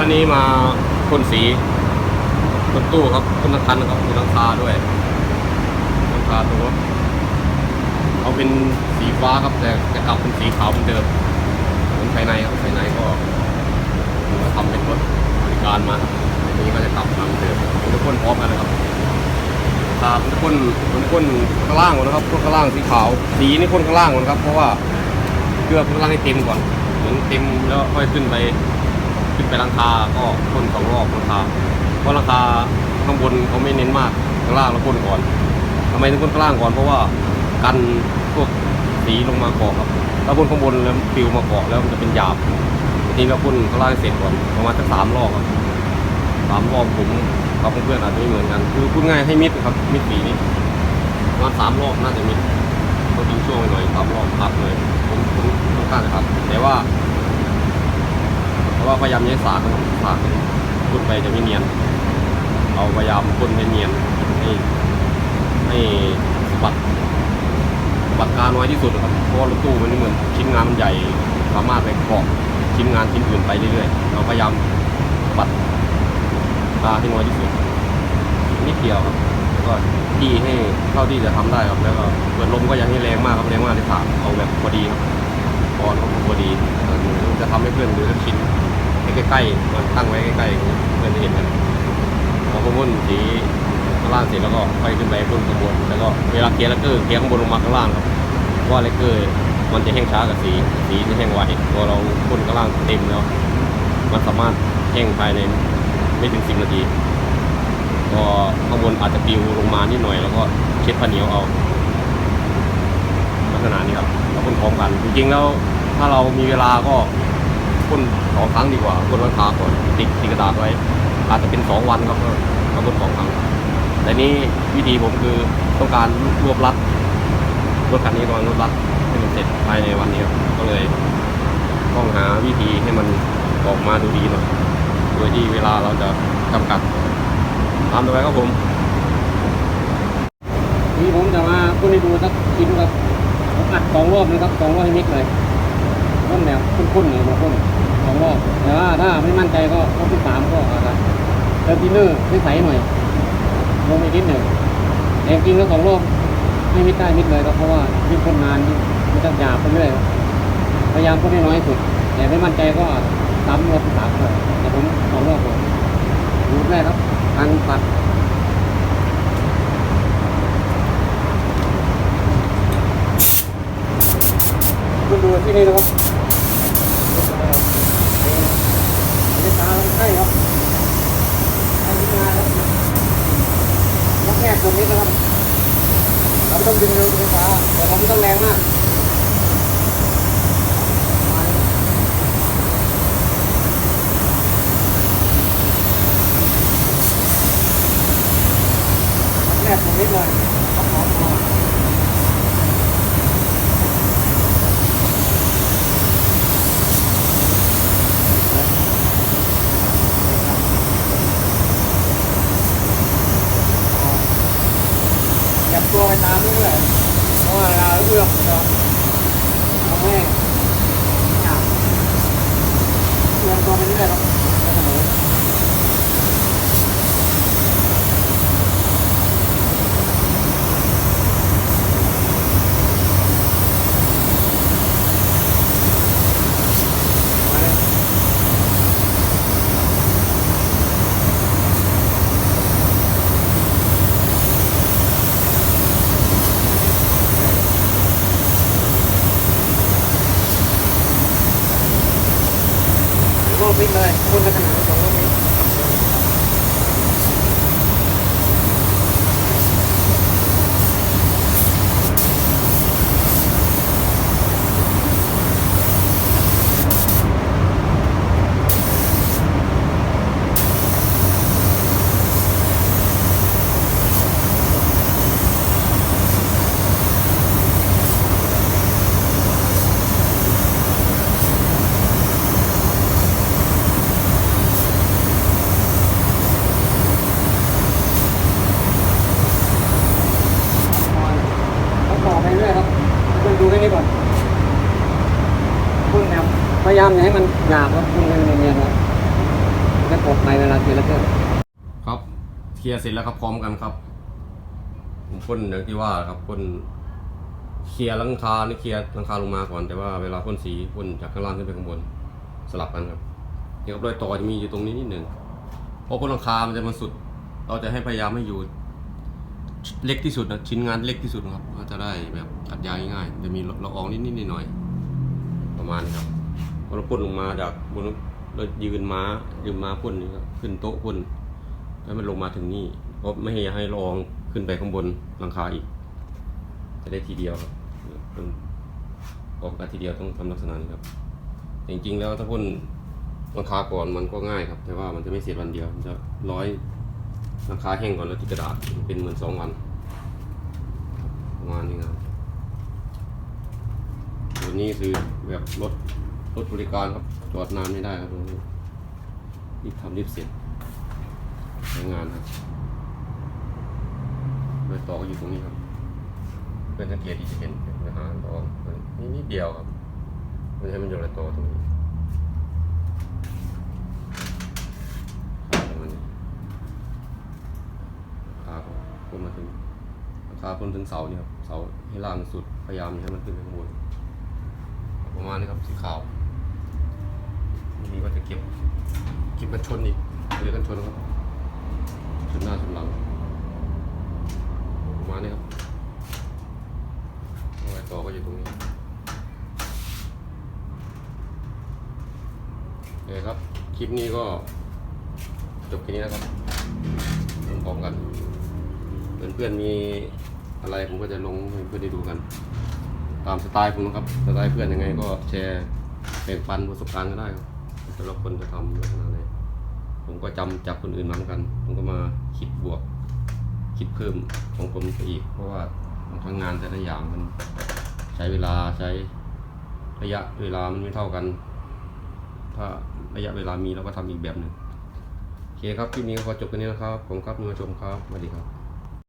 วันนี้มาพ่นสีรถตู้ครับพ่นทั้งคันครับมีหลังคาด้วยหลังคาตัวเขาเป็นสีฟ้าครับแต่จะกลับเป็นสีขาวเหมือนเดิมเหมือนภายในครับภายในก็มาทำเป็นรถบริการมาครับอันนี้ก็จะกลับมาเหมือนเดิมเป็นทุกคนพร้อมกันนะครับตาเป็นทุกคนทุกคนข้างล่างก่อนนะครับพวกข้างล่างสีขาวสีนี่พ่นข้างล่างก่อนครับ เพราะว่าเคลือข้างล่างให้เต็มก่อนเหมือนเต็มแล้วค่อยขึ้นไป ขึ้นไปหลังคาก็พ่นสองรอบหลังคาเพราะหลังคาข้างบนเขาไม่เน้นมากข้างล่างเราพ่นก่อนทำไมถึงพ่นข้างล่างก่อนเพราะว่ากันพวกสีลงมาเกาะครับถ้าพ่นข้างบนแล้วปิวมาเกาะแล้วมันจะเป็นหยาบทีนี้เราพ่นข้างล่างเสร็จก่อนประมาณสักสามรอบครับสามรอบผมกับเพื่อนๆอาจจะไม่เหมือนกัน คือพูดง่ายให้มิดครับมิดสีนี่ประมาณสามรอบน่าจะมิดต้องทิ้งช่วงไว้หน่อยสามรอบพักเลยผมผมต้องการจะครับแต่ว่า ว่าพยายามใช้สากนะครับสากพ่นไปจะไม่เนียน เราพยายามพ่นให้เนียนให้ให้สบัดสบัดกาน้อยที่สุดครับเพราะว่ารถตู้มันเหมือนชิ้นงานมันใหญ่สามารถไปเกาะชิ้นงานชิ้นอื่นไปเรื่อยๆ เราพยายามสบัดกาให้น้อยที่สุดนิดเดียวครับแล้วก็ที่ให้เท่าที่จะทำได้ครับแล้วก็เปิดลมก็อย่าให้แรงมากครับแรงมากในถาเอาแบบพอดีครับพอครับพอดีจะทำให้เพื่อนดูสักชิ้น ใกล้ๆมันตั้งไว้ใกล้ๆเพื่อนจะเห็นกันพอพ่นสีข้างล่างเสร็จแล้วก็ไปขึ้นไปพ่นข้างบนแล้วก็เวลาเกียร์แล้วก็เกียร์ข้างบนลงมาข้างล่างครับว่าเลกเกอร์มันจะแห้งช้ากับสีสีจะแห้งไวพอเราพ่นข้างล่างเต็มแล้วมันสามารถแห้งภายในไม่ถึงสิบนาทีพอข้างบนอาจจะปิวลงมานิดหน่อย แล้วก็เช็ดผ้าเหนียวเอาลักษณะนี้ครับเราพ่นพร้อมกันจริงๆแล้วถ้าเรามีเวลาก็ พ่นสองครั้งดีกว่าพ่นราคาก่อนติดติดกระดาษไว้ อาจจะเป็นสองวันครับก็ก็พ่นสองครั้งแต่นี่วิธีผมคือต้องการรวบรัดรถคันนี้ต้องการวบรัดให้มันเสร็จภายในวันนี้ก็เลยต้องหาวิธีให้มันออกมาดูดีหน่อยโดยที่เวลาเราจะจำกัดตามต่อไปครับผมนี่ผมจะมาพ่นให้ดูสักชิ้นครับผมอัดสองรอบนะครับสองรอบให้มิกเลยพ่นแบบพ่นๆเลยมาพ่น องรอบ แต่ว่าถ้าไม่มั่นใจก็รอบที่สามก็อาจจะเติมทินเนอร์ใสๆหน่อยลงไปนิดหนึ่งแต่จริงแล้วสองรอบไม่มิดได้มิดเลยครับเพราะว่ายิ่งพ่นนานยิ่งมันจะหยาบไปเรื่อยพยายามพ่นให้น้อยที่สุด แต่ไม่มั่นใจก็ซ้ำรอบที่สามเลยแต่ผมสองรอบก่อนรูปแรกครับการปัดคุณดูที่นี่นะครับนี่ตาใช่ครับใช่ที่งานครับยกแรกตรงนี้นะครับ เราไม่ต้องดึงเร็วดึง มต้องแรงมาก 来我来个看 ยนาเพราะคุณนั่นเอครับแค่กดไปเวลาเคลียร์แล้วก็ครับเคลียร์เสร็จแล้วครับพร้อมกันครับ ผมพ่นอย่างที่ว่าครับพ่นเคลียร์หลังคานเคลียร์หลังคาลงมาก่อนแต่ว่าเวลาพ่นสีพ่นจากข้างล่างขึ้นไปข้างบนสลับกันครับนี่ครับรอยต่อจะมีอยู่ตรงนี้นิดหนึ่งเพราะพ่นหลังคามันจะมาสุด เราจะให้พยายามให้อยู่เล็กที่สุดนะชิ้นงานเล็กที่สุดครับก็จะได้แบบตัดยางง่ายจะมีละอองนิดๆหน่อยๆประมาณนี้ครับ พอเราพ่นลงมาจากบนเรายืนม้ายืนม้าพ่นนี่ครับขึ้นโต๊ะพ่นให้มันลงมาถึงนี่เพราะไม่ให้ให้ลองขึ้นไปข้างบนหลังคาอีก จะได้ทีเดียวครับพ่นออกกันทีเดียวต้องทำลักษณะนี้ครับจริงๆแล้วถ้าพ่นหลังคาก่อนมันก็ง่ายครับ แต่ว่ามันจะไม่เสร็จวันเดียวมันจะร้อยหลังคาแห้งก่อนแล้วติดกระดาษมันเป็นเหมือนสองวันประมาณนี้ครับตัวนี้คือแบบรถ รถบริการครับ จอดนานไม่ได้ครับรงนี้รีบทำรีบเสร็จใช้งานครับรอยต่อก็อยู่ตรงนี้ครับเพื่อนสังเกตดีจะเห็นนะฮะต่อนี่นิดเดียวครับไม่ใช่มันอยู่รอยต่อตรงนี้ครับประมาณนี้ราคาก็พ่นมาถึงราคาพ่นถึงเสาเนี่ยครับ เสาให้ล่างสุด พยายามให้มันขึ้นไปข้างบน ประมาณนี้ครับ สีขาว นี้ก็จะเก็บเก็บกันชนอีกเรือกันชนครับชนหน้าชนหลังมาณนี้ครับรอยต่อก็อยู่ตรงนี้โอเคครับ คลิปนี้ก็จบแค่นี้นะครับลงพร้อมกัน เพื่อนๆมีอะไรผมก็จะลงให้เพื่อนได้ดูกัน ตามสไตล์ผมนะครับ สไตล์เพื่อนยังไงก็แชร์แบ่งปันประสบการณ์ก็ได้ครับ แต่ละคนจะทำลักษณะไหนผมก็จำจากคนอื่นมาเหมือนกัน ผมก็มาคิดบวก คิดเพิ่มของผมไปอีก เพราะว่าบางครั้งงานแต่ละอย่างมันใช้เวลาใช้ระยะเวลามันไม่เท่ากัน ถ้าระยะเวลามีเราก็ทำอีกแบบหนึ่งโอเคครับคลิปนี้ก็ขอจบกันนี้นะครับ ผมครับมือชมครับสวัสดีครับ